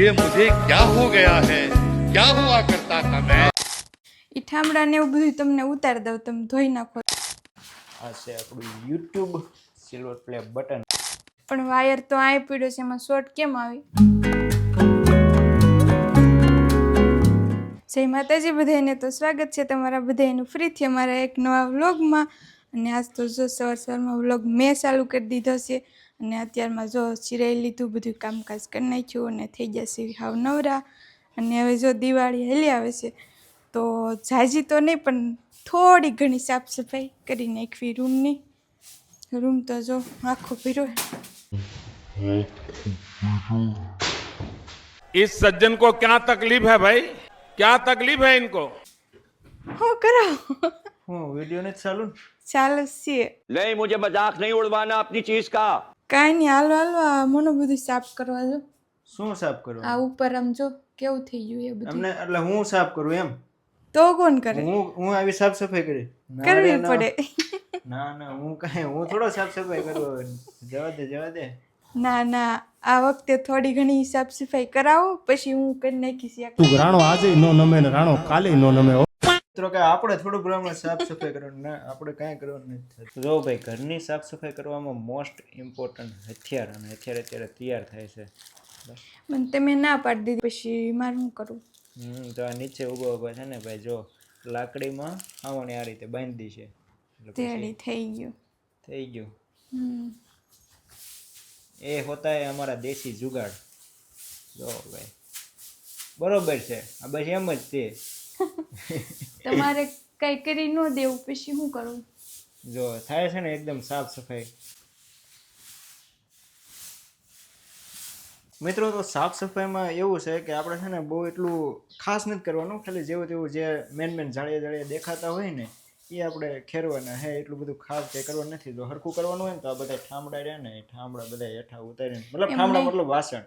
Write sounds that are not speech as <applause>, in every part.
ये मुझे क्या हो गया है क्या हुआ करता था मैं એ ઠામડા ને એવું બધું તમને ઉતારી દઉં તમે ધોઈ નાખો આ છે આપણું યુટ્યુબ સિલ્વર પ્લે બટન પણ વાયર તો આ પડ્યો છે એમાં શોર્ટ કેમ આવી જય માતાજી બધાને તો સ્વાગત છે તમારા બધાનું ફરીથી અમારા એક નવા વ્લોગમાં અને આજ તો જો સવાર સવારમાં વ્લોગ મેં ચાલુ કરી દીધો છે અને અત્યારમાં જો ચિરાઈ લીધું બધું કામકાજ કરી નાખ્યું અને થઈ જશે હાવ નવરા અને હવે જો દિવાળી હેલી આવે છે તો ઝાઝી તો નહીં પણ થોડી ઘણી સાફ સફાઈ કરી નાખવી રૂમની રૂમ તો જો આખો પીરો इस सज्जन को क्या तकलीफ है भाई क्या तकलीफ है इनको હું કરાવ હું વિડીયો નથી ચાલુ ને? ચાલો છીએ नहीं मुझे मजाक नहीं उड़वाना अपनी चीज का કાંઈ નહીં હાલો હાલો આ મને બધું સાફ કરવા જો શું સાફ કરવું આ ઉપર આમ જો કેવું થઈ ગયું એ બધું? અમને એટલે હું સાફ કરું એમ? તો કોણ કરે? હું હું આવી સાફ સફાઈ કરી. કરવી ના. પડે. ના ના હું કાંઈ હું થોડો સાફ સફાઈ કરું. જવા દે જવા દે. ના ના આ વખતે થોડી ઘણી સાફ સફાઈ કરાવો પછી હું કરી નાખીશ તું રાણો આજે નો નમે ને રાણો કાલે નો નમે. મિત્રો કે આપણે થોડું પ્રમાણે સાફ સફાઈ કરવાનું ને આપણે કાંઈ કરવાનું નથી થતું. જો ભાઈ ઘરની સાફ સફાઈ કરવામાં મોસ્ટ ઇમ્પોર્ટન્ટ હથિયાર અને હથિયાર અત્યારે તૈયાર થાય છે. મને તમે ના પાડી દીધી પછી મારે શું કરું? હમ તો આ નીચે ઊભો ઊભો છે ને ભાઈ જો લાકડીમાં આવણી આ રીતે બાંધી છે. તેડી થઈ ગયું. થઈ ગયું. હમ. એ હોતા એ અમારા દેશી જુગાડ. જો ભાઈ બરોબર છે. આ બસ એમ જ તે. <laughs> તમારે કઈ કરી ન દેવું પછી શું કરવું જો થાય છે ને એકદમ સાફ સફાઈ. મિત્રો તો સાફ સફાઈમાં એવું છે કે આપણે છે ને બહુ એટલું ખાસ નથી કરવાનું ખાલી જેવું તેવું જે મેન મેન જાળીયા જાળીયા દેખાતા હોય ને એ આપણે ખેરવાના હે એટલું બધું ખાસ કંઈ કરવાનું નથી. જો હરખું કરવાનું હોય ને તો આ બધા ઠામડા રહ્યા ને એ ઠામડા બધા હેઠા ઉતારીને મતલબ ઠામડા મતલબ વાસણ.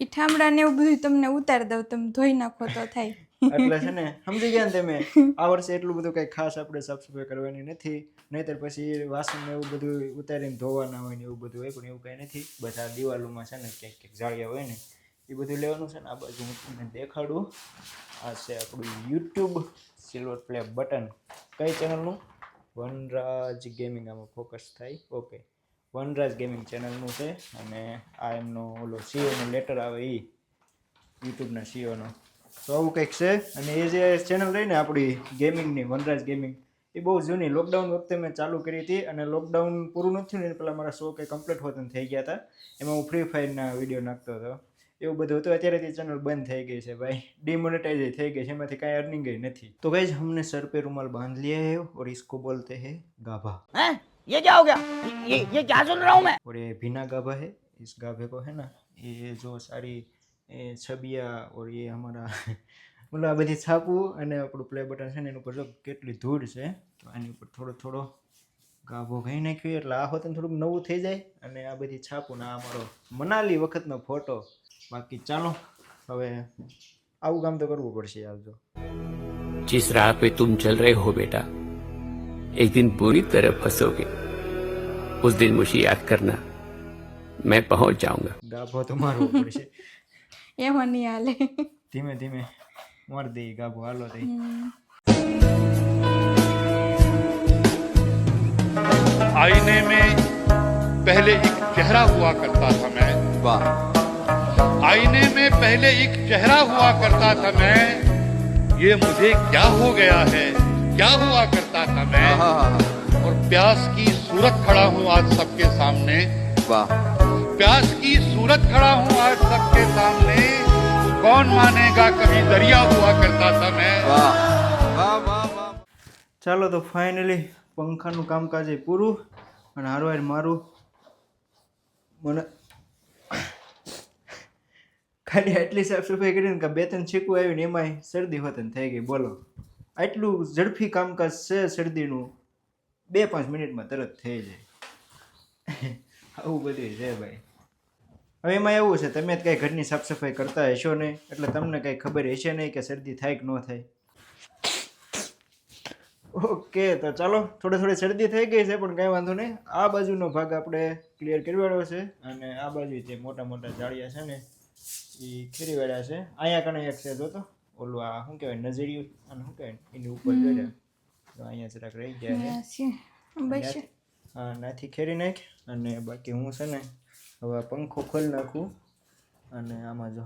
એ ઠામડા ને એવું બધું તમને ઉતારી દઉં તમે ધોઈ નાખો તો થાય. એટલે છે ને, સમજી ગયા ને તમે, આ વર્ષે એટલું બધું કઈ ખાસ આપણે સાફ સફાઈ કરવાની નથી, નહીતર પછી વાસણ ને એવું બધું ઉતારીને ધોવાના હોય ને એવું બધું હોય, પણ એવું કઈ નથી. બધા દિવાલોમાં છે ને ક્યાંક ક્યાંક જાળિયા હોય ને, એ બધું લેવાનું છે ને, આ બાજુ હું તમને દેખાડું. આ છે આપણું યુટ્યુબ સિલ્વર પ્લે બટન કઈ ચેનલનું વનરાજ ગેમિંગ આમાં ફોકસ થાય. ઓકે વનરાજ ગેમિંગ ચેનલનું છે, અને આ એમનો ઓલો સીઓનો લેટર આવે એ યુટ્યુબના સીઓનો તો આવું કંઈક છે અને એ જે ચેનલ રહી ને આપણી ગેમિંગની વનરાજ ગેમિંગ એ બહુ જૂની લોકડાઉન વખતે મેં ચાલુ કરી હતી અને લોકડાઉન પૂરું નથી થયું ને એ પહેલાં મારા શો કે કમ્પ્લીટ હોતું થઈ ગયા હતા એમાં હું ફ્રી ફાયરના વિડીયો નાખતો હતો એવું બધું હતું અત્યારે તે ચેનલ બંધ થઈ ગઈ છે ભાઈ ડિમોનેટાઇઝ થઈ ગઈ છે એમાંથી કાંઈ અર્નિંગ નથી તો ગઈ हमने सर पे रुमाल बांध लिया है और इसको बोलते हैं गाभा हैं? ये क्या हो गया ये ये क्या सुन रहा हूँ मैं और ये बिना गाभा है इस गाभे को है ना ये जो सारी એ છબિયા ઓર એ અમારા <laughs> મતલબ આ બધી છાપવું અને આપણું પ્લે બટન છે ને એની ઉપર જો કેટલી ધૂળ છે તો આની ઉપર થોડો થોડો ગાભો ઘઈ નાખ્યો એટલે આ હોત થોડુંક નવું થઈ જાય અને આ બધી છાપું ને આ અમારો મનાલી વખતનો ફોટો બાકી ચાલો હવે આવું કામ તો કરવું પડશે યાર જો जिस राह पे तुम चल रहे हो बेटा एक दिन पूरी तरह फंसोगे उस दिन मुझे याद करना मैं पहुंच जाऊंगा <laughs> ગાભો તો મારવો પડશે એમાં નહીં હાલે ધીમે ધીમે મારી દઈએ ગાભો હાલો દઈ હમ. आईने में पहले एक चेहरा हुआ करता था मैं आईने में पहले एक चेहरा हुआ करता था मैं ये मुझे क्या हो गया है क्या हुआ करता था मैं और प्यास की सूरत खड़ा हूँ आज सबके सामने प्यास की सूरत खड़ा हूँ आज सबके सामने कौन मानेगा कभी दरिया हुआ करता था मैं ચાલો તો ફાઇનલી પંખાનું કામકાજ એ પૂરું અને હારવાર મારું મને ખાલી આટલી સાફ સફાઈ કરીને કે બે ત્રણ છીકું આવ્યું ને એમાંય શરદી વતન થઈ ગઈ બોલો આટલું ઝડપી કામકાજ છે શરદીનું બે પાંચ મિનિટમાં તરત થઈ જાય આવું બધું છે ભાઈ હવે એમાં એવું છે તમે જ કાંઈ ઘરની સાફ સફાઈ કરતા હશો નહીં એટલે તમને કાંઈ ખબર હશે નહીં કે શરદી થાય કે ન થાય. ઓકે તો ચાલો થોડી થોડી શરદી થઈ ગઈ છે પણ કાંઈ વાંધો નહીં. આ બાજુનો ભાગ આપણે ક્લિયર કરવાનો છે અને આ બાજુ જે મોટા મોટા જાળિયા છે ને એ ખીરીવાળા છે. અહીંયા કણે એક છે જોતો? ઓલું આ શું કહેવાય નજરિયું? અને શું કહેવાય? એની ઉપર જોડે તો અહીંયા જરાક રહી ગયા છે. નાથી ખેરી નાખ અને બાકી હું છે ને હવે પંખો ખોલી નાખું અને આમાં જો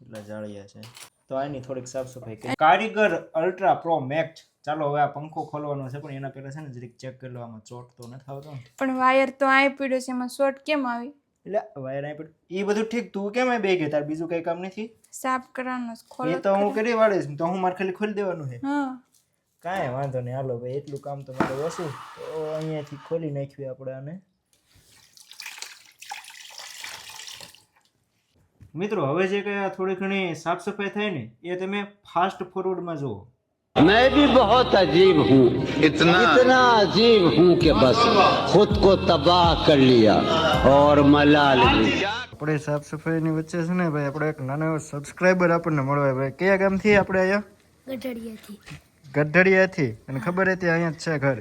કેટલા જાળિયા છે. તો આની થોડીક સાફ સફાઈ કરી. કારીગર અલ્ટ્રા પ્રો મેક્સ. ચાલો હવે આ પંખો ખોલવાનો છે પણ એના પહેલા છે ને જરીક ચેક કરી લો આમાં ચોટ તો નથી આવતો. પણ વાયર તો આય પડ્યો છે એમાં શોર્ટ કેમ આવી? એટલે વાયર અહીં પડ્યું. એ બધું ઠીક તું કેમ બે ગઈ તાર બીજું કઈ કામ નથી? સાફ કરવાનો ખોલ એ તો હું કરી વાળીશ તો હું મારે ખાલી ખોલી દેવાનું છે. હા. કાંઈ વાંધો નહીં હાલો ભાઈ એટલું કામ તો મારે ઓછું તો અહીંયાથી ખોલી નાખ્યું આપણે આને. મિત્રો હવે જે કઈ આ થોડી ઘણી સાફ સફાઈ થાય ને એ તમે ફાસ્ટ ફોરવર્ડમાં જુઓ मैं भी बहुत अजीब हूँ इतना इतना अजीब हूँ कि बस खुद को तबाह कर लिया और मलाल भी આપણે સાફ સફાઈની વચ્ચે છે ને ભાઈ આપણે એક નાનો એવો સબસ્ક્રાઈબર આપણને મળવા ભાઈ કયા ગામથી આપણે અહીંયા ગઢડિયાથી ગઢડિયાથી અને ખબર હતી અહીંયા જ છે ઘર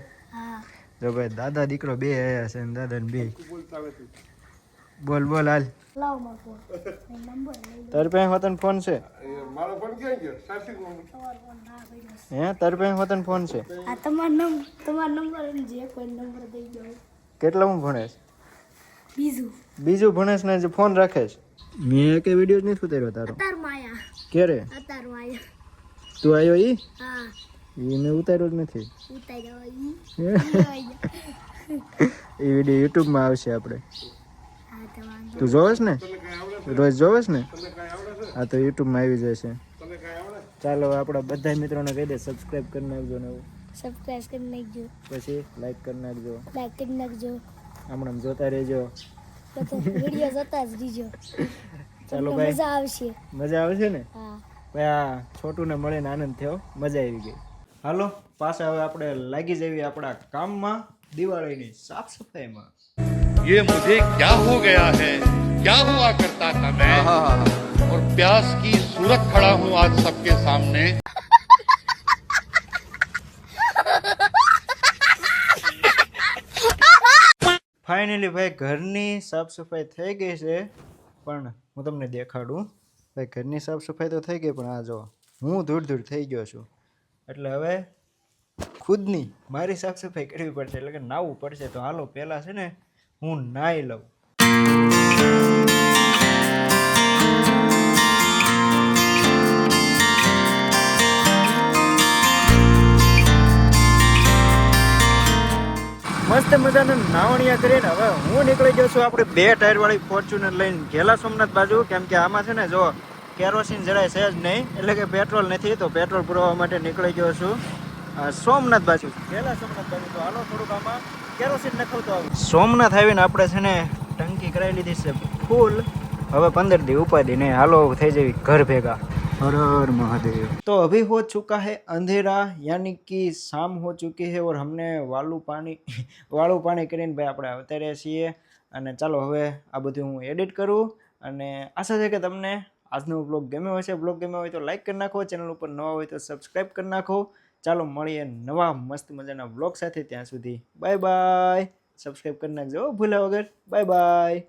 જો ભાઈ દાદા દીકરો બે આયા છે અને દાદા ને બે બોલ બોલ હાલ લાવ મારો ફોન નંબર લઈ તારી પાસે હોતન ફોન છે? હે? તારી પાસે હોતન ફોન છે? આ તમારો નંબર તમારો નંબર જે કોઈ નંબર દઈ દો કેટલા હું ભણેશ? બીજું. બીજું ભણેશ ને જે ફોન રાખેશ મેં કે વીડિયો જ નથી ઉતાર્યો તારો. અતાર માયા. ક્યારે? અતાર માયા. તું આવ્યો ઈ? હા. ઈ મેં ઉતાર્યો જ નથી. ઉતાર્યો ઈ. એ વીડિયો યુટ્યુબમાં આવશે આપણે તો જોવેશ ને? રોજ જોવેશ ને? હા તો યુટ્યુબમાં આવી જશે. ચાલો આપણા બધા મિત્રોને કહી દે સબસ્ક્રાઇબ કરી નાખજો ને. સબસ્ક્રાઇબ કરી નાખજો. પછી લાઈક કરી નાખજો. લાઈક કરી નાખજો. હમણાં જોતા રહેજો. વીડિયો જોતા જ રહેજો. <laughs> ચાલો ભાઈ. મજા આવશે. મજા આવશે ને? હા. ભાઈ આ છોટુને મળીને આનંદ થયો. મજા આવી ગઈ. હાલો પાછા હવે આપણે લાગી જઈએ આપણા કામમાં દિવાળીની સાફ સફાઈમાં. ये मुझे क्या हो गया है क्या हुआ करता था मैं और प्यास की सूरत खड़ा हूं आज सबके सामने ફાઇનલી ભાઈ ઘરની સાફ સફાઈ થઈ ગઈ છે પણ હું તમને દેખાડું ભાઈ ઘરની સાફ સફાઈ તો થઈ ગઈ પણ આ જો હું ધૂળ ધૂળ થઈ ગયો છું એટલે હવે ખુદની મારી સાફ સફાઈ કરવી પડશે એટલે કે નાહવું પડશે તો હાલો પહેલાં છે ને હું નાહી લઉં. મસ્ત મજાના નાવણિયા કરીને હવે હું નીકળી ગયો છું આપણે બે ટાયર વાળી ફોર્ચ્યુનર લઈને ઘેલા સોમનાથ બાજુ. કેમ કે આમાં છે ને જો કેરોસીન જરાય છે જ નહીં, એટલે કે પેટ્રોલ નથી, તો પેટ્રોલ પુરવવા માટે નીકળી ગયો છું સોમનાથ બાજુ. ઘેલા સોમનાથ બાજુ. તો હાલો થોડુંક આમાં કેરોસીન નખવતો આવું સોમનાથ આવીને આપણે છે ને ટંકી કરાવી લીધી છે ફૂલ હવે પંદર દી ઉપાધી નહીં હાલો થઈ જવી ઘર ભેગા हर हर महादेव तो अभी हो चुका है अंधेरा यानी कि शाम हो चुकी है और हमने વાલું પાણી વાળું પાણી કરીને ભાઈ આપણે અવતાર્યા છીએ અને ચાલો હવે આ બધું હું એડિટ કરું અને આશા છે કે તમને આજનો બ્લોગ ગમ્યો હશે બ્લોગ ગમ્યો હોય તો લાઈક કરી નાખો ચેનલ ઉપર નવા હોય તો સબસ્ક્રાઈબ કરી નાખો ચાલો મળીએ નવા મસ્ત મજાના બ્લોગ સાથે ત્યાં સુધી. Bye bye. સબસ્ક્રાઈબ કરી નાખજો ભૂલ્યા વગર. Bye bye.